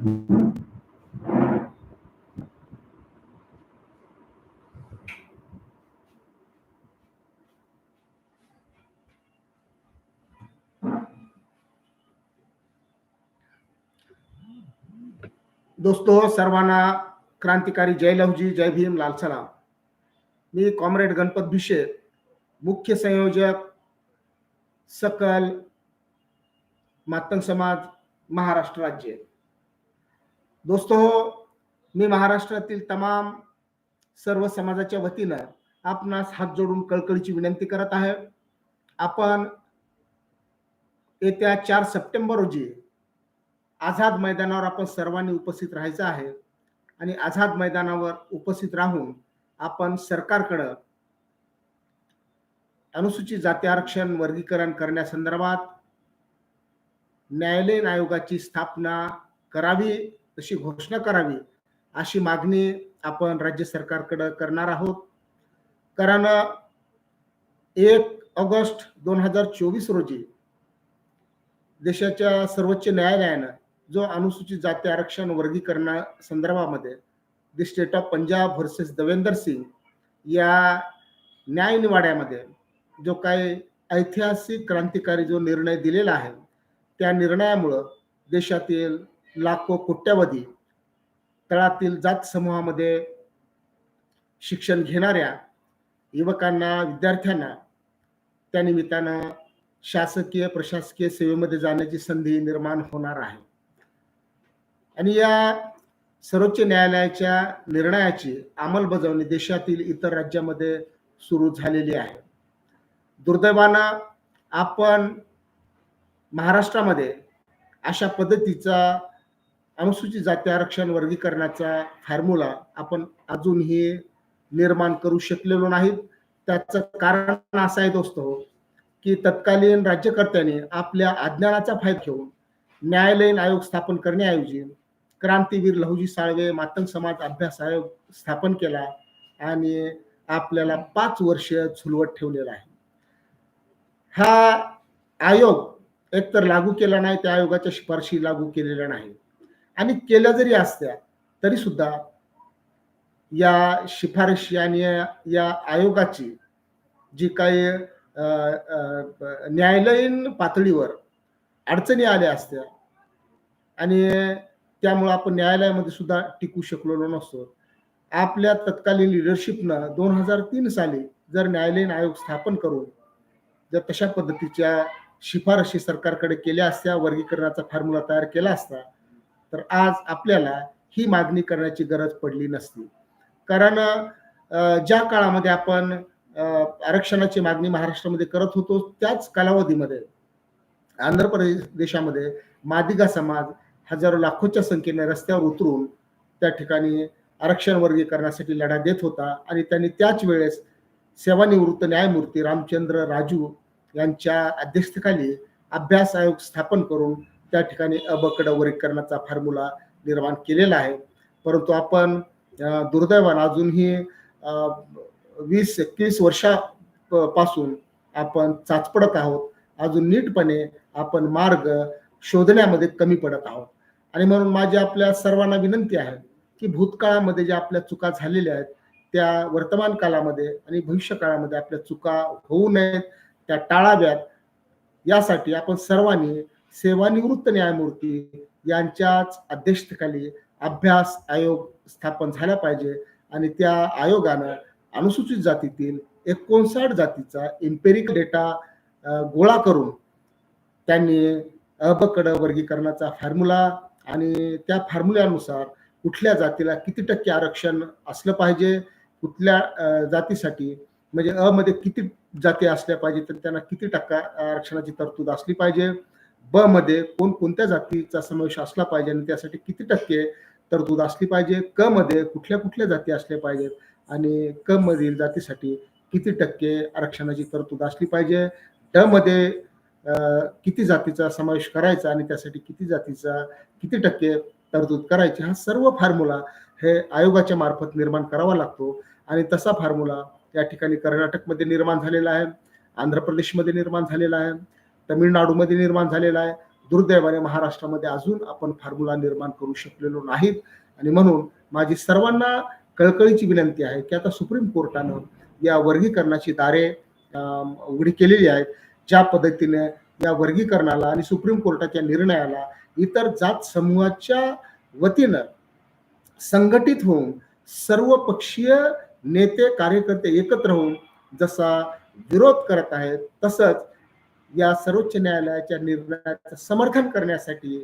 दोस्तो सर्वांना क्रांतिकारी जय लवजी जय भीम लाल सलाम. मी कॉम्रेड गणपत भिशे मुख्य संयोजक सकल मातंग समाज महाराष्ट्र राज्य. दोस्तो हो, मी महाराष्ट्रातील तमाम सर्व समाजाच्या वतीनं आपणास हात जोडून कळकळीची विनंती करत आहे. आपण येत्या चार सप्टेंबर रोजी आझाद मैदानावर आपण सर्वांनी उपस्थित राहायचं आहे आणि आझाद मैदानावर उपस्थित राहून आपण सरकारकडं अनुसूचित जाती आरक्षण वर्गीकरण करण्यासंदर्भात न्यायालयीन आयोगाची स्थापना करावी. तशी घोषणा करावी अशी मागणी आपण राज्य सरकारकडे करणार आहोत. कारण एक ऑगस्ट दोन हजार चोवीस रोजी देशाच्या सर्वोच्च न्यायालयानं जो अनुसूचित जाती आरक्षण वर्गीकरणा संदर्भामध्ये the state of Punjab versus Davinder Singh या न्यायनिवाड्यामध्ये जो काही ऐतिहासिक क्रांतिकारी जो निर्णय दिलेला आहे त्या निर्णयामुळं देशातील लाखो कोट्यावधी तळातील जात समूहामध्ये शिक्षण घेणाऱ्या युवकांना विद्यार्थ्यांना त्या निमित्तानं शासकीय प्रशासकीय सेवेमध्ये जाण्याची संधी निर्माण होणार आहे. आणि या सर्वोच्च न्यायालयाच्या निर्णयाची अंमलबजावणी देशातील इतर राज्यामध्ये सुरू झालेली आहे. दुर्दैवानं आपण महाराष्ट्रामध्ये अशा पद्धतीचा अनुसूचित जाती आरक्षण वर्गीकरणाचा फॉर्म्युला आपण अजूनही निर्माण करू शकलेलो नाहीत. त्याचं कारण असं आहे दोस्तो की तत्कालीन राज्यकर्त्याने आपल्या अज्ञानाचा फायदा घेऊन न्यायालयीन आयोग स्थापन करण्याऐवजी क्रांतीवीर लहुजी साळवे मातंग समाज अभ्यास आयोग स्थापन केला आणि आपल्याला पाच वर्ष झुलवत ठेवलेला आहे. हा आयोग एकतर लागू केला नाही त्या आयोगाच्या शिफारशी लागू केलेल्या नाही आणि केल्या जरी असत्या तरी सुद्धा या शिफारशी आणि या आयोगाची जी काही न्यायालयीन पातळीवर अडचणी आल्या असत्या आणि त्यामुळे आपण न्यायालयामध्ये सुद्धा टिकू शकलेलो नसतो. आपल्या तत्कालीन लिडरशिपनं दोन हजार तीन साली जर न्यायालयीन आयोग स्थापन करून जर तशा पद्धतीच्या शिफारशी सरकारकडे केल्या असत्या वर्गीकरणाचा फॉर्म्युला तयार केला असता तर आज आपल्याला ही मागणी करण्याची गरज पडली नसती. कारण ज्या काळामध्ये आपण आरक्षणाची मागणी महाराष्ट्रामध्ये करत होतो त्याच कालावधीमध्ये आंध्र प्रदेशामध्ये मादिगा समाज हजारो लाखोच्या संख्येने रस्त्यावर उतरून त्या ठिकाणी आरक्षण वर्गीकरणासाठी लढा देत होता आणि त्यांनी त्याच वेळेस सेवानिवृत्त न्यायमूर्ती रामचंद्र राजू यांच्या अध्यक्षतेखाली अभ्यास आयोग स्थापन करून त्या ठिकाणी अबकड वर्गीकरणाचा फॉर्म्युला निर्माण केलेला आहे. परंतु आपण दुर्दैवानं अजूनही वीस एकवीस वर्षापासून आपण चाचपडत आहोत. अजून नीटपणे आपण मार्ग शोधण्यामध्ये कमी पडत आहोत. आणि म्हणून माझी आपल्या सर्वांना विनंती आहे की भूतकाळामध्ये ज्या आपल्या चुका झालेल्या आहेत त्या वर्तमान काळामध्ये आणि भविष्य काळामध्ये आपल्या चुका होऊ नयेत त्या टाळाव्यात. यासाठी आपण सर्वांनी सेवानिवृत्त न्यायमूर्ती यांच्याच अध्यक्षतेखाली अभ्यास आयोग स्थापन झाला पाहिजे आणि त्या आयोगानं अनुसूचित जातीतील एकोणसाठ जातीचा इम्पेरिक डेटा गोळा करून त्यांनी अबकड वर्गीकरणाचा फॉर्म्युला आणि त्या फॉर्म्युल्यानुसार कुठल्या जातीला किती टक्के आरक्षण असलं पाहिजे कुठल्या जातीसाठी म्हणजे अ मध्ये किती जाती असल्या पाहिजे तर त्यांना किती टक्का आरक्षणाची तरतूद असली पाहिजे. ब मध्ये कोण कोणत्या जातीचा समावेश असला पाहिजे आणि त्यासाठी किती टक्के तरतूद असली पाहिजे? क मध्ये कुठल्या कुठल्या जाती असल्या पाहिजेत? आणि क मधील जातीसाठी किती टक्के आरक्षणाची तरतूद असली पाहिजे? ड मध्ये किती जातीचा समावेश करायचा आणि त्यासाठी किती जातीचा किती टक्के तरतूद करायची? हा सर्व फॉर्म्युला हे आयोगाच्या मार्फत निर्माण करावा लागतो. आणि तसा फॉर्म्युला या ठिकाणी कर्नाटकमध्ये निर्माण झालेला आहे आंध्र प्रदेशमध्ये निर्माण झालेला आहे. तमिळनाडूमध्ये निर्माण झालेला आहे. दुर्दैवाने महाराष्ट्रामध्ये अजून आपण फॉर्म्युला निर्माण करू शकलेलो नाहीत. आणि म्हणून माझी सर्वांना कळकळीची विनंती आहे की आता सुप्रीम कोर्टानं या वर्गीकरणाची दारे उघडी केलेली आहेत. ज्या पद्धतीने या वर्गीकरणाला आणि सुप्रीम कोर्टाच्या निर्णयाला इतर जात समूहाच्या वतीनं संघटित होऊन सर्व पक्षीय नेते कार्यकर्ते एकत्र होऊन जसा विरोध करत आहेत तसंच या सर्वोच्च न्यायालयाच्या निर्णयाचं समर्थन करण्यासाठी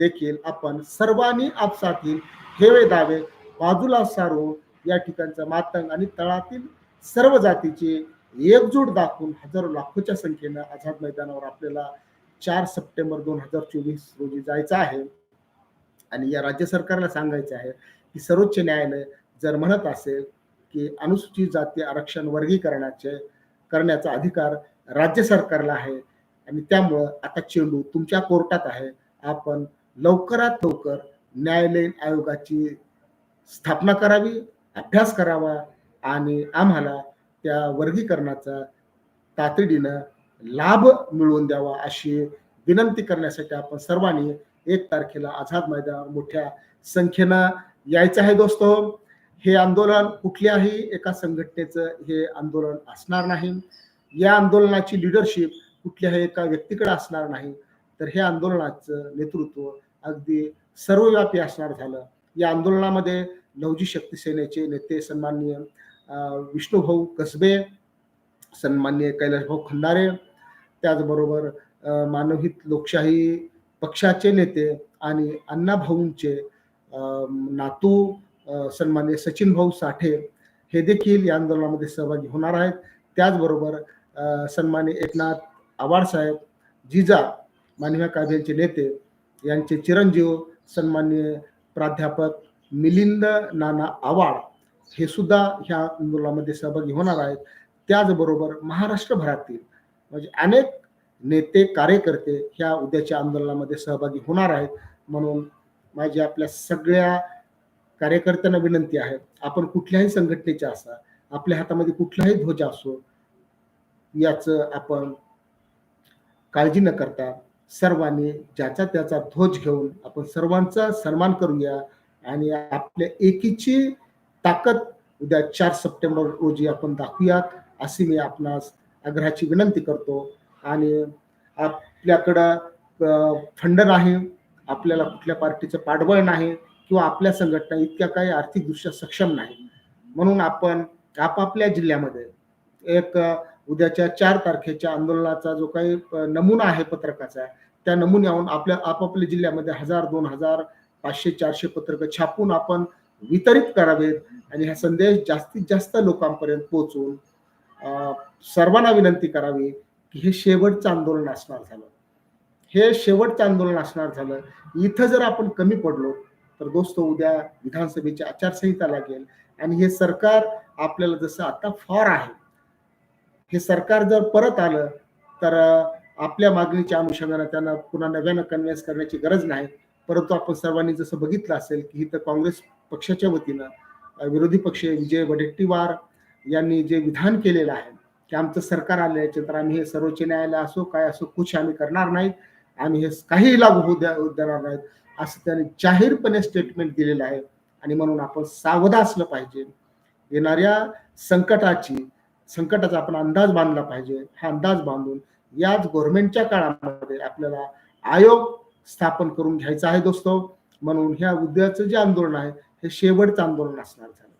देखील आपण सर्वांनी आपसातील हेवे दावे बाजूला सारून या ठिकाणचं मातंग आणि तळातील सर्व जातीची एकजूट दाखवून हजारो लाखोच्या संख्येनं आझाद मैदानावर आपल्याला चार सप्टेंबर दोन हजार चोवीस रोजी जायचं आहे. आणि या राज्य सरकारला सांगायचं आहे की सर्वोच्च न्यायालय जर म्हणत असेल की अनुसूचित जाती आरक्षण वर्गीकरणाचे करण्याचा अधिकार राज्य सरकारला आहे. आणि त्यामुळं आता चेंडू तुमच्या कोर्टात आहे. आपण लवकरात लवकर न्यायालयीन आयोगाची स्थापना करावी अभ्यास करावा आणि आम्हाला त्या वर्गीकरणाचा तातडीनं लाभ मिळवून द्यावा अशी विनंती करण्यासाठी आपण सर्वांनी एक तारखेला आझाद मैदानावर मोठ्या संख्येनं यायचं आहे दोस्तो. हे आंदोलन कुठल्याही एका संघटनेचं हे आंदोलन असणार नाही. या आंदोलनाची लिडरशिप कुठल्याही एका व्यक्तीकडे असणार नाही. तर हे आंदोलनाचं नेतृत्व अगदी सर्वव्यापी असणार झालं. या आंदोलनामध्ये लवजी शक्ती सेनेचे नेते सन्माननीय विष्णूभाऊ कसबे सन्माननीय कैलासभाऊ खंदारे त्याचबरोबर मानवहित लोकशाही पक्षाचे नेते आणि अण्णाभाऊंचे नातू अं, सन्माननीय सचिन भाऊ साठे हे देखील या आंदोलनामध्ये सहभागी होणार आहेत. त्याचबरोबर सन्मानी एकनाथ आवाड साहेब जिजा मानव्या कायद्यांचे नेते यांचे चिरंजीव सन्माननीय प्राध्यापक मिलिंद नाना आवाड हे सुद्धा ह्या आंदोलनामध्ये सहभागी होणार आहेत. त्याचबरोबर महाराष्ट्रभरातील म्हणजे अनेक नेते कार्यकर्ते ह्या उद्याच्या आंदोलनामध्ये सहभागी होणार आहेत. म्हणून माझी आपल्या सगळ्या कार्यकर्त्यांना विनंती आहे आपण कुठल्याही संघटनेचे असा आपल्या हातामध्ये कुठलाही ध्वज असो याचं आपण काळजी न करता सर्वांनी ज्याचा त्याचा ध्वज घेऊन आपण सर्वांचा सन्मान करूया. आणि आपल्या एकीची ताकद उद्या चार सप्टेंबर रोजी आपण दाखवूयात अशी मी आपणास आग्रहाची विनंती करतो. आणि आपल्याकडं फंड नाही आपल्याला कुठल्या पार्टीचं पाठबळ नाही किंवा आपल्या संघटना इतक्या काही आर्थिकदृष्ट्या सक्षम नाही. म्हणून आपण आपापल्या जिल्ह्यामध्ये एक उद्याच्या चार तारखेच्या आंदोलनाचा जो काही नमुना आहे पत्रकाचा त्या नमुन्याहून आपल्या आपापल्या जिल्ह्यामध्ये हजार दोन हजार पाचशे चारशे पत्रकं छापून आपण वितरित करावेत आणि हा संदेश जास्तीत जास्त लोकांपर्यंत पोहोचून सर्वांना विनंती करावी की हे शेवटचं आंदोलन असणार झालं. हे शेवटचं आंदोलन असणार झालं. इथं जर आपण कमी पडलो तर दोस्त उद्या विधानसभेची आचारसंहिता लागेल आणि हे सरकार आपल्याला जसं आता फॉर आहे हे सरकार जर परत आलं तर आपल्या मागणीच्या अनुषंगाने त्यांना पुन्हा नव्यानं कन्व्हिन्स करण्याची गरज नाही. परंतु आपण सर्वांनी जसं बघितलं असेल की इथं काँग्रेस पक्षाच्या वतीनं विरोधी पक्ष विजय वडेट्टीवार यांनी जे विधान केलेलं आहे की आमचं सरकार आल्याचे तर आम्ही हे सर्वोच्च न्यायालय असो काय असो कुछ आम्ही करणार नाहीत आम्ही हे काहीही लागू होऊ द्या देणार नाहीत असं त्यांनी जाहीरपणे स्टेटमेंट दिलेलं आहे. आणि म्हणून आपण सावध असलं पाहिजे. येणाऱ्या संकटाची संकटाचा आपण अंदाज बांधला पाहिजे. हा अंदाज बांधून याच गव्हर्नमेंटच्या काळामध्ये आपल्याला आयोग स्थापन करून घ्यायचा आहे दोस्तो. म्हणून ह्या उद्याचं जे आंदोलन आहे हे शेवटचं आंदोलन असणार झालं.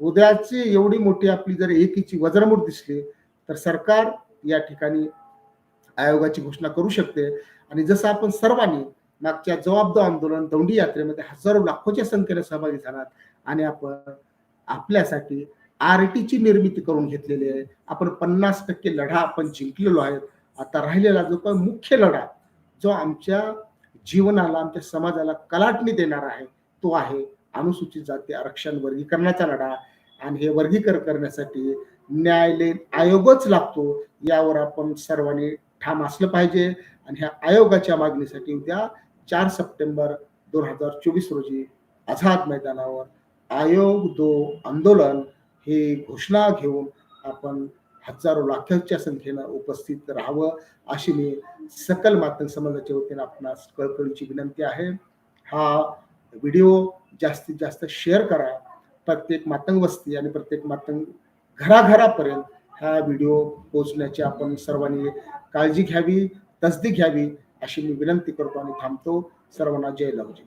उद्याची एवढी मोठी आपली जर एकीची वज्रमूठ दिसली तर सरकार या ठिकाणी आयोगाची घोषणा करू शकते. आणि जसं आपण सर्वांनी मागच्या जबाबदार आंदोलन दौंडी यात्रेमध्ये हजारो लाखोच्या संख्येने सहभागी झालात. आणि आपण आपल्यासाठी आर निर्मिती करून घेतलेली आहे. आपण पन्नास टक्के लढा आपण जिंकलेलो आहे. आता राहिलेला जो काही मुख्य लढा जो आमच्या जीवनाला आमच्या समाजाला कलाटणी देणार आहे तो आहे अनुसूचित जाती आरक्षण वर्गीकरणाचा लढा. आणि हे वर्गीकरण करण्यासाठी न्यायालयीन आयोगच लागतो. यावर आपण सर्वांनी ठाम असलं पाहिजे. आणि ह्या आयोगाच्या मागणीसाठी उद्या चार सप्टेंबर दोन हजार चोवीस रोजी आझाद मैदानावर आयोग दो आंदोलन ही घोषणा घेऊन आपण हजारो लाखांच्या संख्येनं उपस्थित राहावं अशी मी सकल मातंग समाजाच्या वतीनं आपणास कळकळीची विनंती आहे. हा व्हिडिओ जास्तीत जास्त शेअर करा. प्रत्येक मातंग वस्ती आणि प्रत्येक मातंग घराघरापर्यंत हा व्हिडिओ पोहोचण्याची आपण सर्वांनी काळजी घ्यावी तसदी घ्यावी अशी मी विनंती करतो आणि थांबतो. सर्वांना जय लवजी